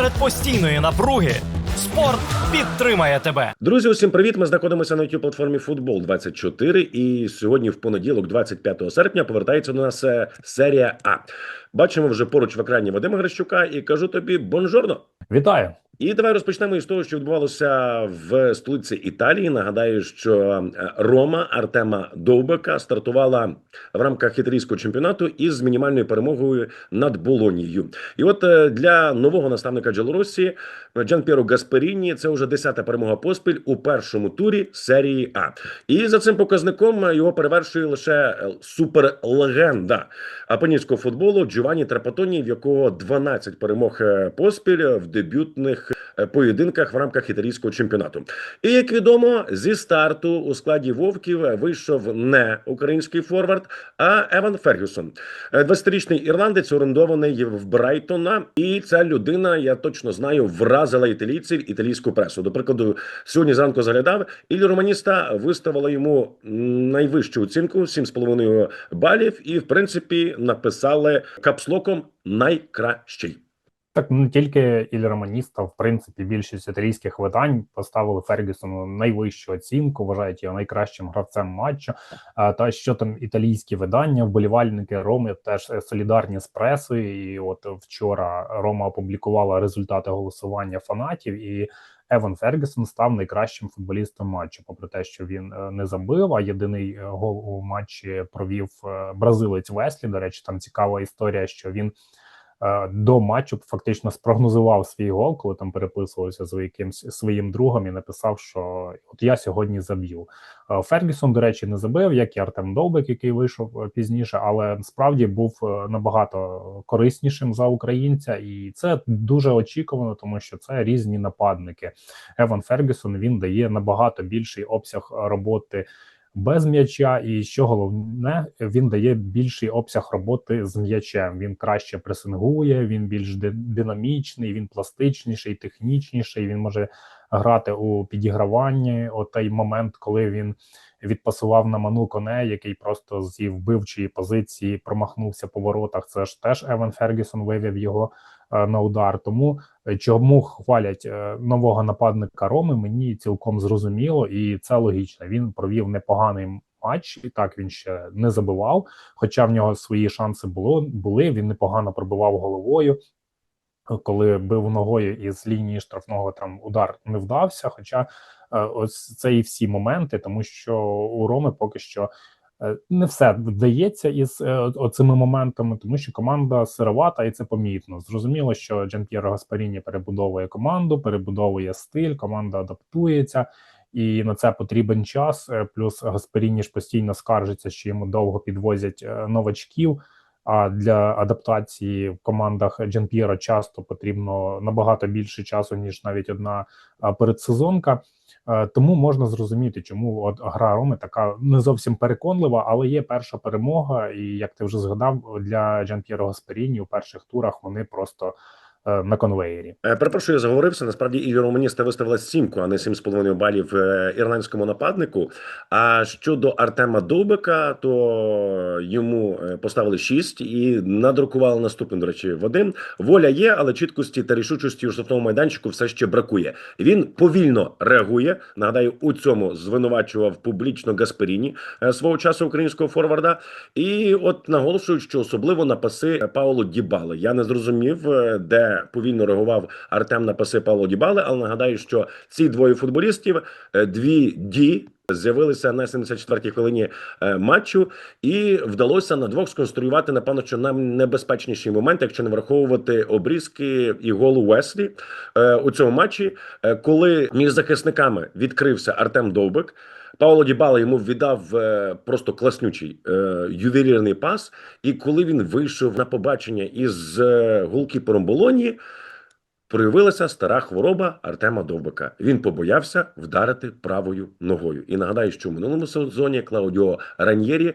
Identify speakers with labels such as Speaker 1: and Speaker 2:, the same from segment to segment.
Speaker 1: серед постійної напруги спорт підтримає тебе.
Speaker 2: Друзі, усім привіт! Ми знаходимося на youtube платформі Футбол 24 І сьогодні, в понеділок, 25 серпня, повертається до нас е, серія А. Бачимо вже поруч в екрані Вадима Грищука і кажу тобі бонжорно.
Speaker 3: Вітаю.
Speaker 2: І давай розпочнемо із того, що відбувалося в столиці Італії. Нагадаю, що е, Рома Артема Довбека стартувала в рамках італійського чемпіонату із мінімальною перемогою над Болонією. І от е, для нового наставника Джелоросі Джан Пєро Гасперіні це вже десята перемога поспіль у першому турі серії А. І за цим показником його перевершує лише е, суперлегенда апенінського футболу Джованні Трапатоні, в якого 12 перемог е, поспіль в дебютних е, поєдинках в рамках італійського чемпіонату. І як відомо, зі старту у складі вовків вийшов не український форвард, а Еван Фергюсон, Е, 20-річний ірландець, орендований в Брайтона. І ця людина, я точно знаю, вразила італійців італійську пресу. До прикладу, сьогодні зранку заглядав, і Романіста виставила йому найвищу оцінку 7,5 балів, і в принципі написали капслоком найкращий.
Speaker 3: Так не тільки Іль Романіста, в принципі, більшість італійських видань поставили Фергюсону найвищу оцінку, вважають його найкращим гравцем матчу. Та що там італійські видання, вболівальники Роми теж е, солідарні з пресою. І от вчора Рома опублікувала результати голосування фанатів і. Еван Фергюсон став найкращим футболістом матчу, попри те, що він е, не забив. А єдиний е, гол у матчі провів бразилець Веслі. До речі, там цікава історія, що він до матчу фактично спрогнозував свій гол, коли там переписувався з якимсь своїм другом і написав, що от я сьогодні заб'ю. Е, Фергюсон, до речі, не забив, як і Артем Довбек, який вийшов е, пізніше, але справді був е, набагато кориснішим за українця, і це дуже очікувано, тому що це різні нападники. Еван Фергюсон він дає набагато більший обсяг роботи без м'яча, і що головне, він дає більший обсяг роботи з м'ячем. Він краще пресингує, він більш ди- динамічний, він пластичніший, технічніший. Він може грати у підіграванні. Отей момент, коли він відпасував на ману коне, який просто зі вбивчої позиції промахнувся по воротах. Це ж теж Еван Фергюсон вивів його е, на удар. Тому е, чому хвалять е, нового нападника Роми, мені цілком зрозуміло, і це логічно. Він провів непоганий матч, і так він ще не забивав. Хоча в нього свої шанси було були. Він непогано пробивав головою. Коли бив ногою із лінії штрафного там удар не вдався. Хоча ось це і всі моменти, тому що у Роми поки що е, не все вдається із е, оцими моментами, тому що команда сировата, і це помітно. Зрозуміло, що Джан П'єро Гаспаріні перебудовує команду, перебудовує стиль, команда адаптується. І на це потрібен час. Е, Плюс Гаспаріні ж постійно скаржиться, що йому довго підвозять е, новачків. А для адаптації в командах Джанп'єра часто потрібно набагато більше часу, ніж навіть одна передсезонка. Е, Тому можна зрозуміти, чому от гра Роми така не зовсім переконлива, але є перша перемога. І як ти вже згадав, для Джан П'єро Гасперіні у перших турах вони просто на конвеєрі.
Speaker 2: Е, Перепрошую, я заговорився. Насправді Іллі Романіста виставила сімку, а не 7,5 балів е, ірландському нападнику. А щодо Артема Довбека, то йому е, поставили 6 і надрукували наступне. До речі, Вадим. Воля є, але чіткості та рішучості у штрафному майданчику все ще бракує. Він повільно реагує. Нагадаю, у цьому звинувачував публічно Гасперіні е, свого часу українського форварда. І от наголошують, що особливо на паси Пауло Дібали. Я не зрозумів, е, повільно реагував Артем на паси Пауло Дібали, але нагадаю, що ці двоє футболістів е, дві ді. З'явилися на 74-й хвилині е, матчу, і вдалося на двох сконструювати напевно, що нам небезпечніший момент, якщо не враховувати обрізки і голу Уеслі е, у цьому матчі, коли між захисниками відкрився Артем Довбик. Пауло Дібала йому віддав е, просто класнючий е, ювелірний пас. І коли він вийшов на побачення із е, голкіпером Болонії, проявилася стара хвороба Артема Довбика. Він побоявся вдарити правою ногою. І нагадаю, що в минулому сезоні Клаудіо Раньєрі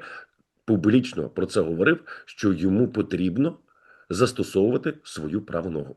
Speaker 2: публічно про це говорив, що йому потрібно застосовувати свою праву ногу.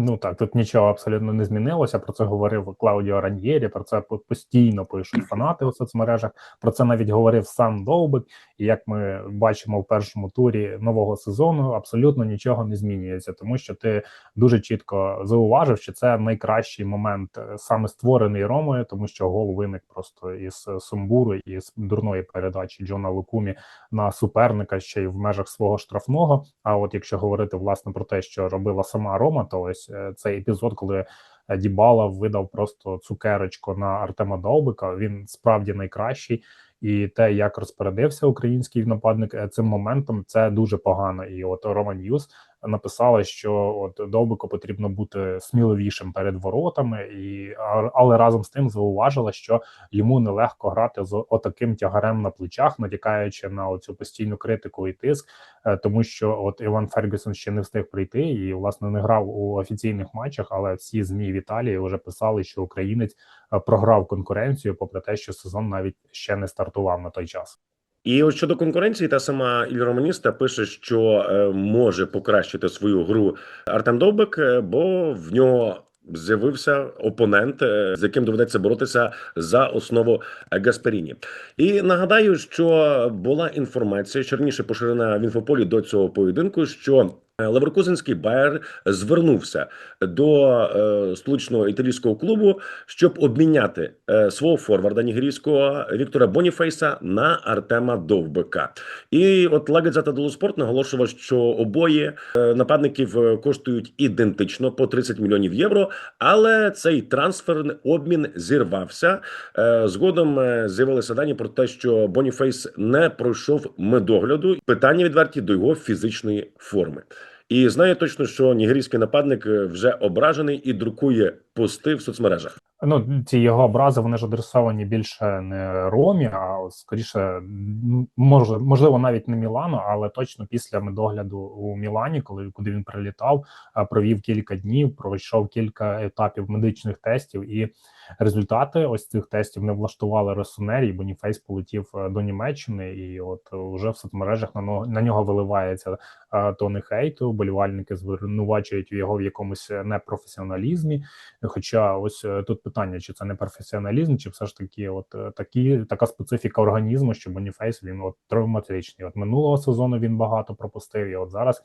Speaker 3: Ну так, тут нічого абсолютно не змінилося. Про це говорив Клаудіо Раньєрі. Про це постійно пишуть фанати у соцмережах. Про це навіть говорив сам Довбик. І як ми бачимо в першому турі нового сезону, абсолютно нічого не змінюється, тому що ти дуже чітко зауважив, що це найкращий момент е, саме створений Ромою, тому що гол виник просто із е, сумбуру і з дурної передачі Джона Лукумі на суперника ще й в межах свого штрафного. А от якщо говорити власне про те, що робила сама Рома, то ось е, цей епізод, коли е, Дібала видав просто цукерочку на Артема Довбика, він справді найкращий. І те, як розпорядився український нападник е, цим моментом, це дуже погано. І от Роман Ньюс написала, що от Довбику потрібно бути сміливішим перед воротами, і але разом з тим зауважила, що йому нелегко грати з отаким тягарем на плечах, натякаючи на оцю постійну критику і тиск, е, тому що от Іван Фергюсон ще не встиг прийти і власне не грав у офіційних матчах, але всі змі в Італії вже писали, що українець е, програв конкуренцію, попри те, що сезон навіть ще не стартував на той час.
Speaker 2: І от щодо конкуренції, та сама Ільроманіста пише, що е, може покращити свою гру Артем Довбик, е, бо в нього з'явився опонент, е, з яким доведеться боротися за основу Гасперіні. І нагадаю, що була інформація, що поширена в інфополі до цього поєдинку, що Леверкузенський Байер звернувся до е, столичного італійського клубу, щоб обміняти е, свого форварда нігерійського Віктора Боніфейса на Артема Довбика. І от Лагедзата Долоспорт наголошував, що обоє е, нападників коштують ідентично по 30 мільйонів євро. Але цей трансферний обмін зірвався. Згодом з'явилися дані про те, що Боніфейс не пройшов медогляду. Питання відверті до його фізичної форми. І знає точно, що нігерійський нападник е, вже ображений і друкує пости в соцмережах.
Speaker 3: Ну, ці його образи вони ж адресовані більше не Ромі, а скоріше, може, можливо, навіть не Мілану, але точно після медогляду у Мілані, коли куди він прилітав, провів кілька днів, пройшов кілька етапів медичних тестів, і результати ось цих тестів не влаштували Росонері, і Боніфейс полетів е, до Німеччини, і от е, вже в соцмережах на на нього виливається е, тони хейту. Болівальники звинувачують його в якомусь непрофесіоналізмі. Хоча ось тут питання, чи це не професіоналізм, чи все ж таки, от такі така специфіка організму, що Боніфейс він от травматичний. От минулого сезону він багато пропустив, і от зараз.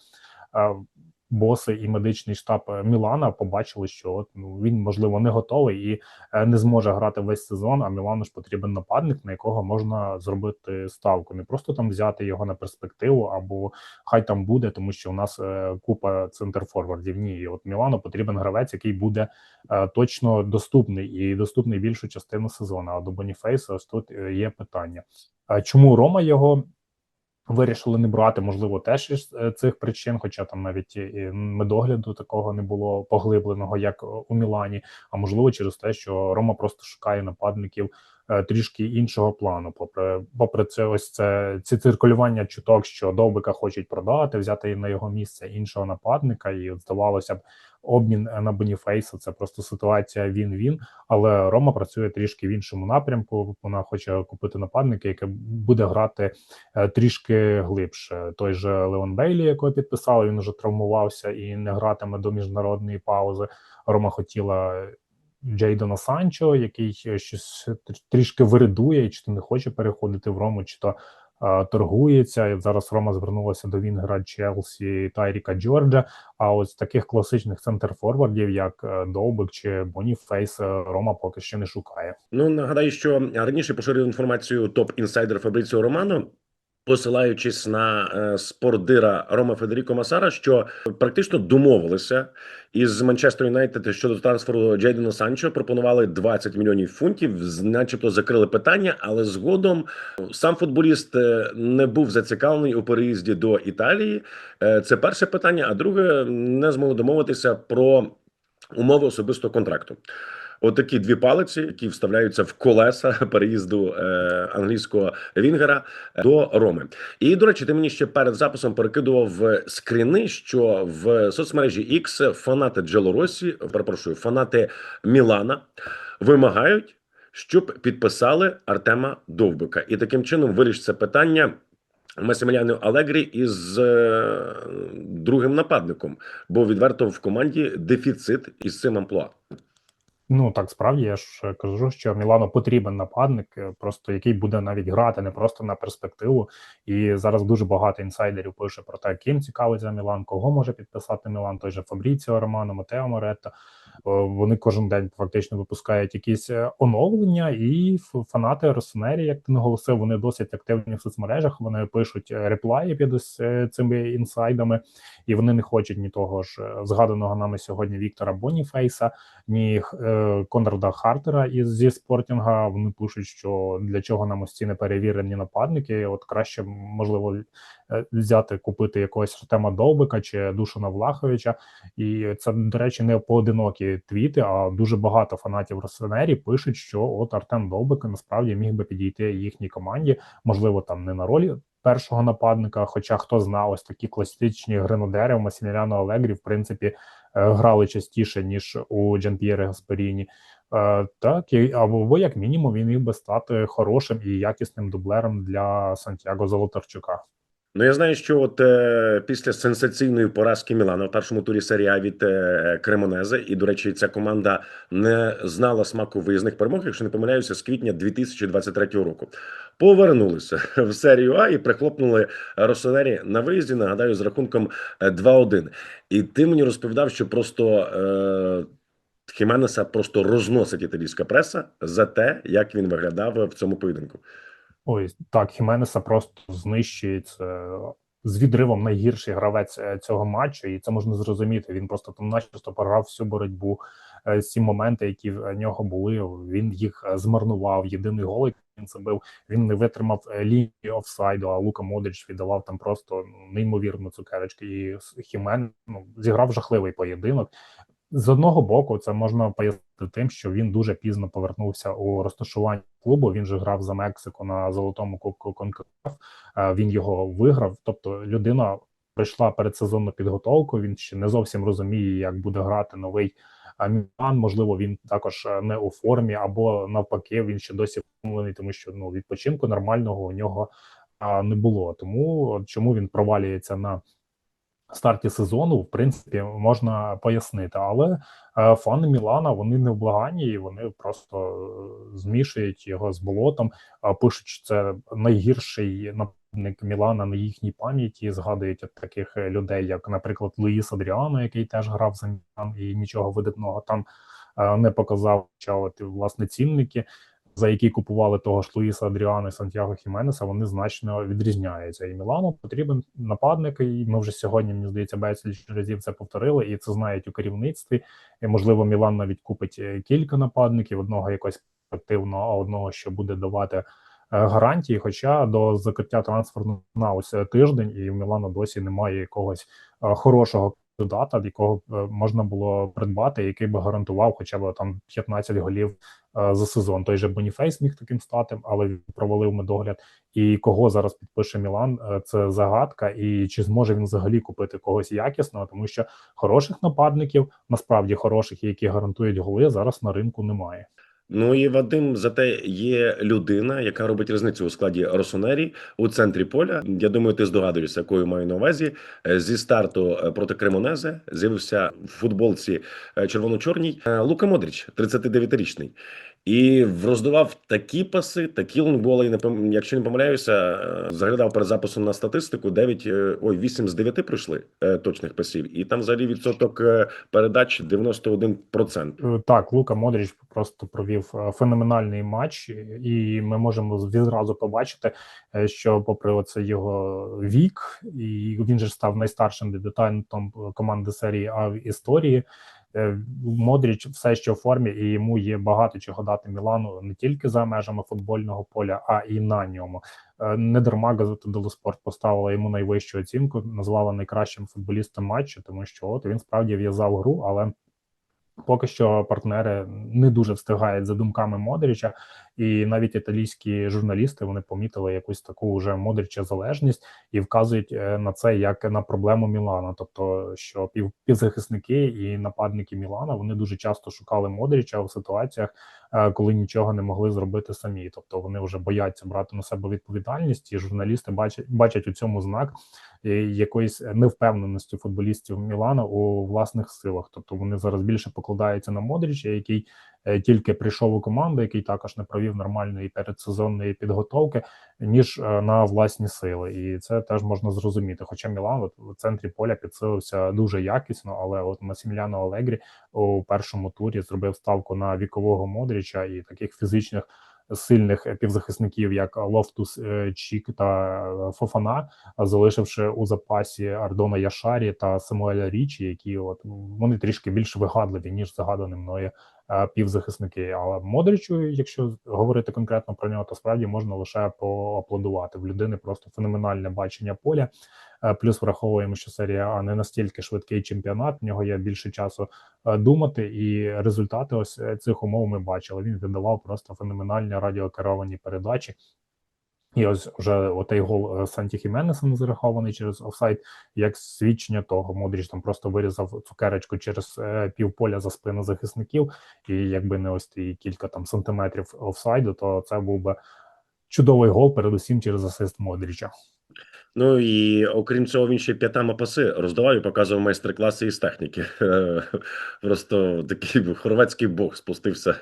Speaker 3: Боси і медичний штаб е, Мілана побачили, що от ну він можливо не готовий і е, не зможе грати весь сезон. А Мілану ж потрібен нападник, на якого можна зробити ставку, не просто там взяти його на перспективу, або хай там буде, тому що у нас е, купа центрфорвардів. Ні, і от Мілану потрібен гравець, який буде точно доступний і доступний більшу частину сезону. А до Боніфейса ось тут є питання. Чому Рома його? Вирішили не брати, можливо, теж із е, цих причин, хоча там навіть і медогляду такого не було поглибленого, як у Мілані. А можливо, через те, що Рома просто шукає нападників е, трішки іншого плану. Попри попри це, ось це ці циркулювання чуток, що Довбика хочуть продати, взяти на його місце іншого нападника, і здавалося б, обмін на Боніфейса це просто ситуація він-він. Але Рома працює трішки в іншому напрямку. Вона хоче купити нападника, який буде грати е, трішки глибше. Той же Леон Бейлі, якого підписали, він вже травмувався і не гратиме до міжнародної паузи. Рома хотіла Джейдона Санчо, який е, щось трішки виридує, чи то не хоче переходити в Рому, чи то е, торгується. І зараз Рома звернулася до Вінгера Челсі Тайріка Джорджа. А ось таких класичних центр-форвардів, як е, Довбик чи Боніфейс, е, Рома поки що не шукає.
Speaker 2: Ну нагадаю, що раніше поширив інформацію топ-інсайдер Фабріціо Романо. Посилаючись на е, спордира Рома Федеріко Масара, що практично домовилися із Манчестер Юнайтед щодо трансферу Джейдена Санчо, пропонували 20 мільйонів фунтів, начебто закрили питання, але згодом сам футболіст е, не був зацікавлений у переїзді до Італії. Е, Це перше питання. А друге, не змогли домовитися про умови особистого контракту. Отакі дві палиці, які вставляються в колеса переїзду е, англійського Вінгера до Роми. І до речі, ти мені ще перед записом перекидував е, скріни, що в соцмережі X фанати Джелоросі, перепрошую, фанати Мілана вимагають, щоб підписали Артема Довбика, і таким чином вирішиться питання. Масиміліану Алегрі із е, другим нападником, бо відверто в команді дефіцит із цим амплуа.
Speaker 3: Ну так справді я ж кажу, що Мілану потрібен нападник, е, просто який буде навіть грати не просто на перспективу. І зараз дуже багато інсайдерів пише про те, ким цікавиться Мілан, кого може підписати Мілан, той же Фабріціо Романо, Матео Моретто. О, Вони кожен день фактично випускають якісь е, оновлення, і фанати Росонері, як ти наголосив, вони досить активні в соцмережах. Вони пишуть е, реплаї під е, цими інсайдами, і вони не хочуть ні того ж е, згаданого нами сьогодні Віктора Боніфейса, ні е, Конрада Хартера із зі спортінга. Вони пишуть, що для чого нам ось ці неперевірені нападники. От краще можливо е, взяти купити якогось Артема Довбика чи Душана Влаховича. І це, до речі, не поодинокі твіти, а дуже багато фанатів Росенері пишуть, що от Артем Довбик насправді міг би підійти їхній команді, можливо, там не на ролі. Першого нападника, хоча хто знає, ось такі класичні гренадери Масіміляно Алегрі, в принципі, е, грали частіше ніж у Джанп'єре Гасперіні. Е, Так або як мінімум він міг би стати хорошим і якісним дублером для Сантьяго Золотарчука.
Speaker 2: Ну, я знаю, що от е, після сенсаційної поразки Мілана в першому турі серії А від е, Кремонезе, і до речі, ця команда не знала смаку виїзних перемог, якщо не помиляюся, з квітня 2023 року. Повернулися в серію А і прихлопнули Росонері на виїзді. Нагадаю, з рахунком е, 2-1. І ти мені розповідав, що просто е, Хіменеса просто розносить італійська преса за те, як він виглядав в цьому поєдинку.
Speaker 3: Ой, так, Хіменеса просто знищується з відривом найгірший гравець е, цього матчу, і це можна зрозуміти. Він просто там начисто програв всю боротьбу. Е, Всі моменти, які в нього були, він їх е, змарнував. Єдиний гол, який він забив, він не витримав е, лінію офсайду. А Лука Модрич віддавав там просто ну, неймовірну цукерочки. І Хімен ну, зіграв жахливий поєдинок. З одного боку, це можна пояснити тим, що він дуже пізно повернувся у розташування клубу. Він же грав за Мексику на золотому кубку Конкакаф. Е, Він його виграв. Тобто, людина пройшла передсезонну підготовку. Він ще не зовсім розуміє, як буде грати новий е, Мілан. Можливо, він також е, не у формі, або навпаки, він ще досі втомлений, тому що ну відпочинку нормального у нього не було. Тому чому він провалюється на старті сезону, в принципі, можна пояснити, але е, фани Мілана вони не вблаганні, і вони просто е, змішують його з болотом. Пишуть, що це найгірший нападник Мілана на їхній пам'яті. Згадують от таких е, людей, як, наприклад, Луїс Адріано, який теж грав за Мілан і нічого видатного там не показав. Хоча от власне цінники. За які купували того ж Луїса Адріана і Сантьяго Хіменеса, вони значно відрізняються. І Мілану потрібен нападник. І ми вже сьогодні, мені здається, безліч разів це повторили, і це знають у керівництві. І, можливо, Мілан навіть купить е, кілька нападників, одного якось активного, а одного, що буде давати е, гарантії. Хоча до закриття трансферного на ось е, тиждень, і в Мілану досі немає якогось хорошого кандидата, якого е, можна було придбати, який би гарантував хоча б там 15 голів е, за сезон. Той же Боніфейс міг таким стати, але провалив медогляд. І кого зараз підпише Мілан, е, це загадка. І чи зможе він взагалі купити когось якісного, тому що хороших нападників, насправді хороших, які гарантують голи, зараз на ринку немає.
Speaker 2: Ну і Вадим, зате є людина, яка робить різницю у складі Росонері у центрі поля. Я думаю, ти здогадуєшся, якою маю на увазі. Е, Зі старту е, проти Кремонезе з'явився в футболці е, червоно-чорній Лука Модріч, 39-річний. І роздавав такі паси, такі лонгболи. І якщо не помиляюся, е, заглядав перед записом на статистику. 9, е, ой, 8 з 9 пройшли е, точних пасів, і там взагалі відсоток передач 91%.
Speaker 3: Е, Так, Лука Модріч просто провів феноменальний матч, і ми можемо відразу побачити, що, попри оце його вік, і він же став найстаршим дебютантом команди серії А в історії. Е, Модріч все ще в формі, і йому є багато чого дати Мілану не тільки за межами футбольного поля, а і на ньому. Е, Не дарма газета Делоспорт поставила йому найвищу оцінку, назвала найкращим футболістом матчу, тому що от він справді в'язав гру, але поки що партнери не дуже встигають за думками Модріча, І навіть італійські журналісти вони помітили якусь таку вже модріча залежність і вказують е, на це як на проблему Мілана. Тобто, що пів, півзахисники і нападники Мілана вони дуже часто шукали Модріча в ситуаціях, е, коли нічого не могли зробити самі. Тобто вони вже бояться брати на себе відповідальність, і журналісти бачать бачать у цьому знак е, якоїсь невпевненості футболістів Мілана у власних силах. Тобто вони зараз більше покладаються на Модріча, який тільки прийшов у команду, який також не провів нормальної передсезонної підготовки, ніж е, на власні сили, і це теж можна зрозуміти. Хоча Мілан от, в центрі поля підсилився дуже якісно, але от Масіміляно Алегрі у першому турі зробив ставку на вікового Модріча і таких фізичних. Сильних півзахисників, як Лофтус е, Чік та е, Фофана, залишивши у запасі Ардона Яшарі та Самуеля Річі, які от вони трішки більш вигадливі ніж загадані мною е, півзахисники. Але Модричу, якщо говорити конкретно про нього, то справді можна лише поаплодувати. В людини просто феноменальне бачення поля. Е, Плюс враховуємо, що серія А не настільки швидкий чемпіонат. В нього є більше часу е, думати, і результати ось е, цих умов ми бачили. Він видавав просто феноменальні радіокеровані передачі. І ось вже отей гол е, Санті Хіменеса не зарахований через офсайд, як свідчення того, Модріч там просто вирізав цукерочку через е, півполя за спину захисників, і якби не ось ті кілька там сантиметрів офсайду, то це був би чудовий гол, передусім через асист Модріча.
Speaker 2: Ну і окрім цього, він ще п'ятами паси роздавав і показував майстер-класи із техніки. Просто такий хорватський бог спустився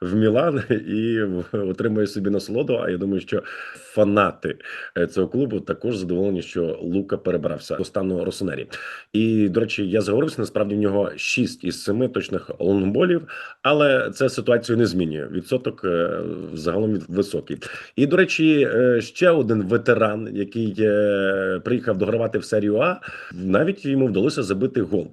Speaker 2: в Мілан і отримує собі насолоду. А я думаю, що фанати е, цього клубу також задоволені, що Лука перебрався до стану Росонері. І до речі, я заговорився. Насправді в нього 6 із 7 точних лонгболів, але це ситуацію не змінює. Відсоток е, загалом високий. І до речі, е, ще один ветеран, який е, приїхав догравати в серію А, навіть йому вдалося забити гол.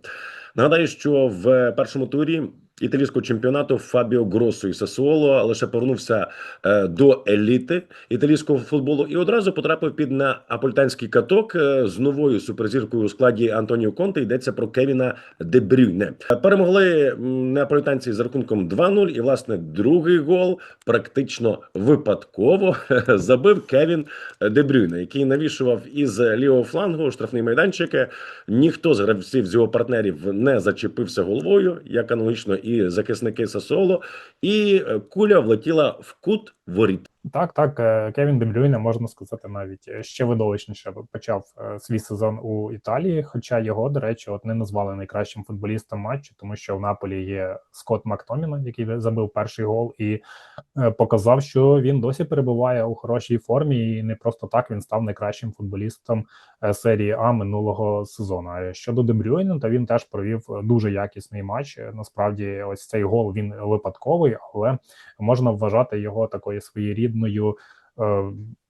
Speaker 2: Нагадаю, що в першому турі італійського чемпіонату Фабіо Гросо і Сасуоло лише повернувся е, до еліти італійського футболу і одразу потрапив під неаполітанський каток е, з новою суперзіркою у складі Антоніо Конте. Йдеться про Кевіна Дебрюйне. Перемогли неаполітанці з рахунком 2-0. І власне другий гол практично випадково забив Кевін Дебрюйне, який навішував із лівого флангу штрафний майданчик. Ніхто з гравців з його партнерів не зачепився головою, як аналогічно і захисники Сасоло, і е, куля влетіла в кут воріт.
Speaker 3: Так, так, е, Кевін Дебрюйне, можна сказати, навіть е, ще видовищніше почав свій сезон у Італії. Хоча його, до речі, от не назвали найкращим футболістом матчу, тому що в Наполі є Скотт Мактоміна, який забив перший гол, і показав, що він досі перебуває у хорошій формі, і не просто так він став найкращим футболістом серії А минулого сезону. Щодо Дебрюйна, то він теж провів дуже якісний матч. Е, Насправді, ось цей гол він випадковий, але можна вважати його такою своєрідною е,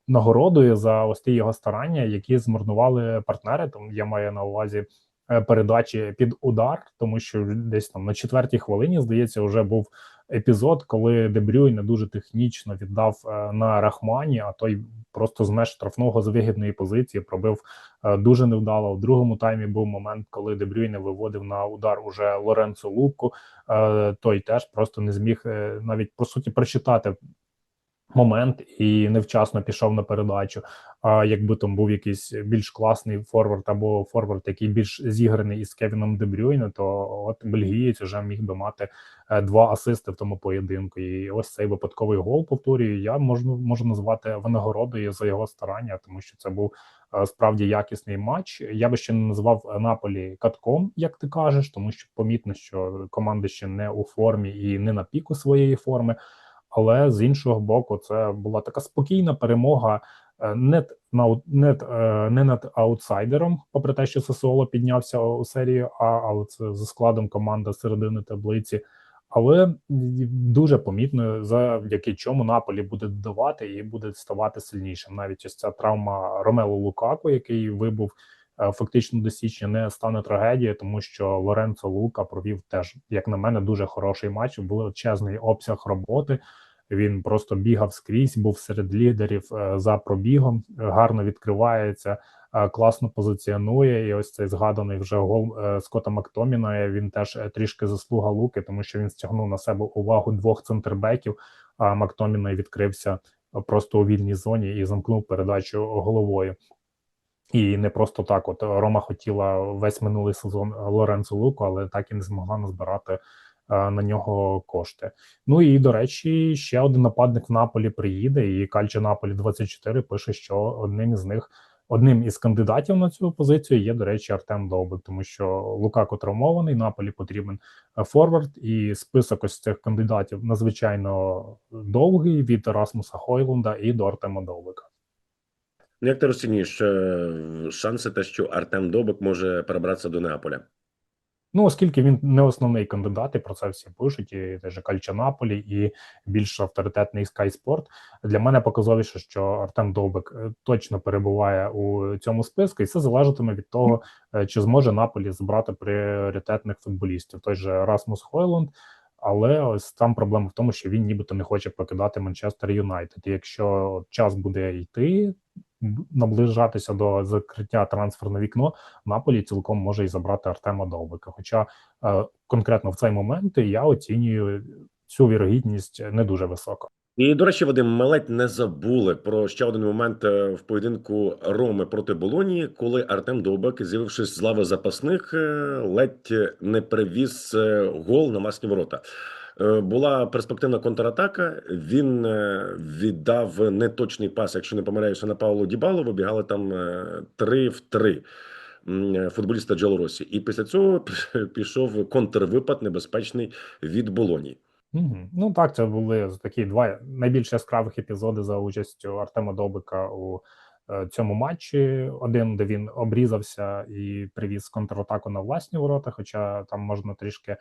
Speaker 3: нагородою за ось ті його старання, які змарнували партнери. Тому я маю на увазі е, передачі під удар, тому що десь там на четвертій хвилині здається, вже був епізод, коли Дебрюй не дуже технічно віддав е, на Рахмані, а той просто з меж штрафного з вигідної позиції пробив е, дуже невдало. В другому таймі був момент, коли Дебрюй не виводив на удар уже Лоренцо Луку. Е, той теж просто не зміг навіть по суті прочитати момент і невчасно пішов на передачу. А якби там був якийсь більш класний форвард або форвард, який більш зіграний із Кевіном Дебрюйне, то от бельгієць вже міг би мати е, два асисти в тому поєдинку. І ось цей випадковий гол повторюю. Я можу можу назвати винагородою за його старання, тому що це був е, справді якісний матч. Я би ще не назвав Наполі катком, як ти кажеш, тому що помітно, що команда ще не у формі і не на піку своєї форми. Але з іншого боку, це була така спокійна перемога не не, е, не над аутсайдером, попри те, що Сосоло піднявся у серію А, але це за складом команда середини таблиці. Але дуже помітно, завдяки чому Наполі буде додавати і буде ставати сильнішим. Навіть ось ця травма Ромелу Лукаку, який вибув е, фактично до січня, не стане трагедією, тому що Лоренцо Лука провів теж, як на мене, дуже хороший матч. Величезний обсяг роботи. Він просто бігав скрізь, був серед лідерів е, за пробігом, е, гарно відкривається, е, класно позиціонує. І ось цей згаданий вже гол Скотта Мактоміна. Він теж трішки заслуга луки, тому що він стягнув на себе увагу двох центрбеків. А Мактоміна відкрився просто у вільній зоні і замкнув передачу головою. І не просто так. От Рома хотіла весь минулий сезон Лоренцо Луку, але так і не змогла назбирати на нього кошти. Ну і до речі, ще один нападник в Наполі приїде, і Кальче Наполі 24 пише, що одним із них. Одним із кандидатів на цю позицію є, до речі, Артем Довбик, тому що Лукако травмований, Наполі потрібен е, форвард, і список ось цих кандидатів надзвичайно довгий від Расмуса Хойлунда і до Артема Довбика.
Speaker 2: Ну, Як ти розцінюєш е, шанси, те, що Артем Добик може перебратися до Неаполя?
Speaker 3: Ну, оскільки він не основний кандидат, і про це всі пишуть, і теж Кальча Наполі, і більш авторитетний Sky Sport, Для мене показовіше, що Артем Довбик е, точно перебуває у цьому списку, і це залежатиме від того, е, чи зможе Наполі збрати пріоритетних футболістів. Той же Расмус Хойланд. Але ось там проблема в тому, що він нібито не хоче покидати Манчестер Юнайтед. Якщо час буде йти, наближатися до закриття трансферне вікно, Наполі цілком може і забрати Артема Довбика. Хоча е, конкретно в цей момент я оцінюю цю вірогідність не дуже високо.
Speaker 2: І, до речі, Вадим, ми ледь не забули про ще один момент е, в поєдинку Роми проти Болонії, коли Артем Довбек, з'явившись з лави запасних, е, ледь не привіз гол на масні ворота. Е, Була перспективна контратака. Він е, віддав неточний пас, якщо не помиляюся, на Паулу Дібалу. Вибігали там е, три в три футболіста Джелоросі. І після цього пішов контрвипад небезпечний від Болонії.
Speaker 3: Угу. Ну так, це були такі два найбільш яскравих епізоди за участю Артема Довбика у цьому матчі. Один, де він обрізався і привіз контратаку на власні ворота, хоча там можна трішки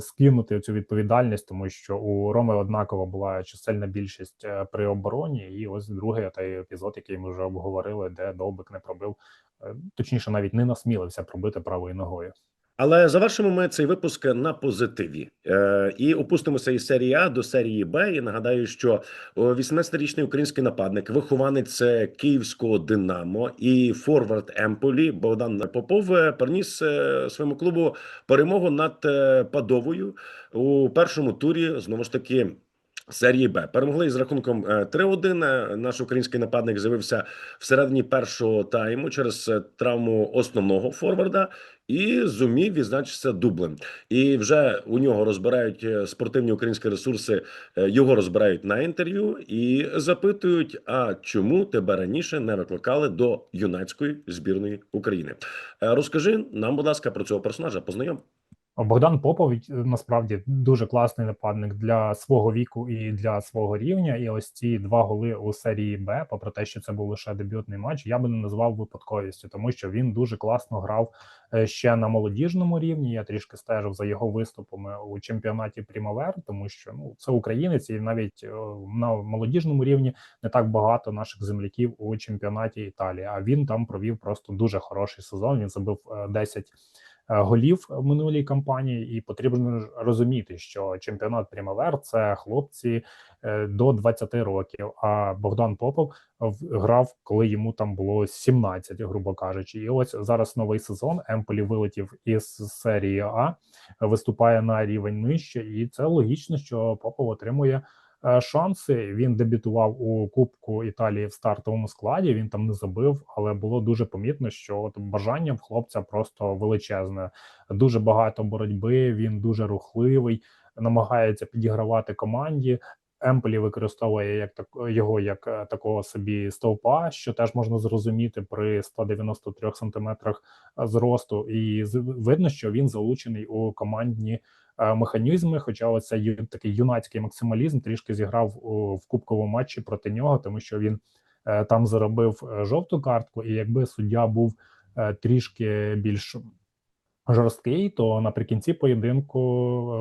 Speaker 3: скинути цю відповідальність, тому що у Роми однаково була чисельна більшість е, при обороні. І ось другий той епізод, який ми вже обговорили, де Довбик не пробив, е, точніше, навіть не насмілився пробити правою ногою.
Speaker 2: Але завершимо ми цей випуск на позитиві е, і опустимося із серії А до серії Б. І нагадаю, що о, 18-річний український нападник, вихованець е, київського Динамо і форвард Емполі Богдан Попов е, приніс е, своєму клубу перемогу над Падовою у першому турі. Знову ж таки. Серії Б перемогли із рахунком е, 3-1. Е, Наш український нападник з'явився всередині першого тайму через е, травму основного форварда і зумів відзначитися дублем. І вже у нього розбирають е, спортивні українські ресурси. е, Його розбирають на інтерв'ю і запитують: а чому тебе раніше не викликали до юнацької збірної України? Е, Розкажи нам, будь ласка, про цього персонажа. Познайом.
Speaker 3: Богдан Попов е, насправді дуже класний нападник для свого віку і для свого рівня. І ось ці два голи у серії Б, попри те, що це був лише дебютний матч, я би не назвав випадковістю, тому що він дуже класно грав е, ще на молодіжному рівні. Я трішки стежив за його виступами у чемпіонаті Прімавер, тому що ну це українець, і навіть е, на молодіжному рівні не так багато наших земляків у чемпіонаті Італії. А він там провів просто дуже хороший сезон. Він забив е, 10 е, голів в минулій кампанії, і потрібно розуміти, що чемпіонат Прімавер це хлопці е, до 20 років. А Богдан Попов грав, коли йому там було 17, грубо кажучи. І ось зараз новий сезон. Емполі вилетів із серії А, виступає на рівень нижче, і це логічно, що Попов отримує. Е, Шанси він дебютував у Кубку Італії в стартовому складі. Він там не забив, але було дуже помітно, що от бажання в хлопця просто величезне. Дуже багато боротьби. Він дуже рухливий, намагається підігравати команді. Емполі використовує як так його як е, такого собі стовпа, що теж можна зрозуміти при 193 сантиметрах е, зросту, і видно, що він залучений у командні механізми. Хоча оце ю- такий юнацький максималізм трішки зіграв в кубковому матчі проти нього, тому що він е, там заробив е, жовту картку, і якби суддя був е, трішки більш жорсткий, то наприкінці поєдинку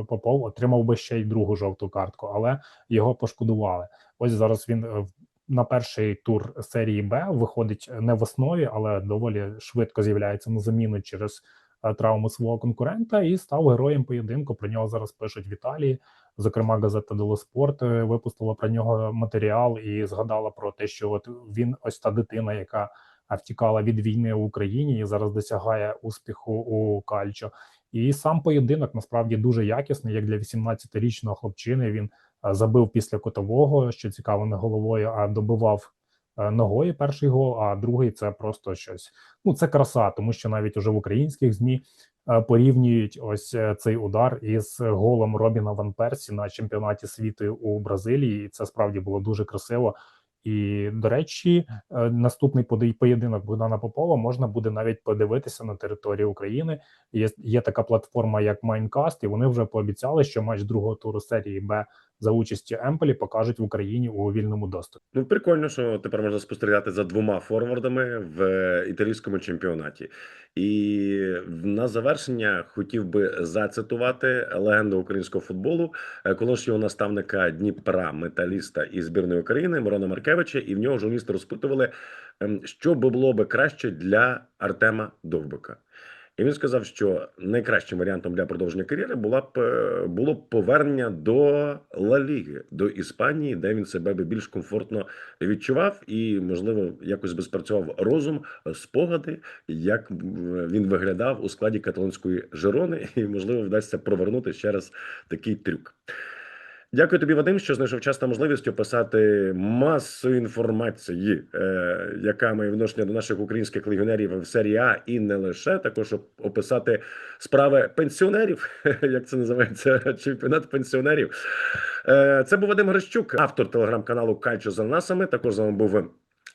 Speaker 3: е, Попов отримав би ще й другу жовту картку, але його пошкодували. Ось зараз він е, на перший тур серії Б виходить не в основі, але доволі швидко з'являється на заміну через е, травму свого конкурента і став героєм поєдинку. Про нього зараз пишуть в Італії. Зокрема, газета Дело Спорт е, випустила про нього матеріал і згадала про те, що от він ось та дитина, яка втікала від війни в Україні і зараз досягає успіху у Кальчо. І сам поєдинок насправді дуже якісний, як для 18-річного хлопчини. Він е, забив після котового, що цікаво, не головою, а добивав е, ногою перший гол. А другий це просто щось. Ну це краса, тому що навіть уже в українських змі е, порівнюють ось е, цей удар із голом Робіна Ван Персі на чемпіонаті світу у Бразилії. І це справді було дуже красиво. І до речі, е, наступний поєдинок Богдана Попова можна буде навіть подивитися на території України. Є, є така платформа, як Майнкаст, і вони вже пообіцяли, що матч другого туру серії Б за участі Емполі покажуть в Україні у вільному доступі.
Speaker 2: Ну, прикольно, що тепер можна спостерігати за двома форвардами в е, італійському чемпіонаті. І на завершення хотів би зацитувати легенду українського футболу, е, колишнього наставника Дніпра, металіста і збірної України Мирона Маркевича. І в нього журналісти розпитували, ем, що би було би краще для Артема Довбика. І він сказав, що найкращим варіантом для продовження кар'єри е, було б повернення до Ла Ліги, до Іспанії, де він себе би більш комфортно відчував, і можливо якось би спрацював розум, е, спогади, як він виглядав у складі каталонської Жирони, і можливо вдасться провернути ще раз такий трюк. Дякую тобі, Вадим, що знайшов час та можливість описати масу інформації, е, яка має відношення до наших українських легіонерів в серії А і не лише також описати справи пенсіонерів, як це називається, чемпіонат пенсіонерів. Е, це був Вадим Грищук, автор телеграм-каналу Кальчо за насами. Також з вами був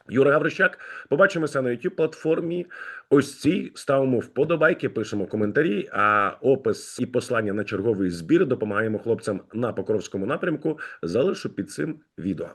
Speaker 2: Юра Гаврищак. Побачимося на youtube платформі. Ось цій ставимо вподобайки, пишемо коментарі. А опис і послання на черговий збір допомагаємо хлопцям на Покровському напрямку. Залишу під цим відео.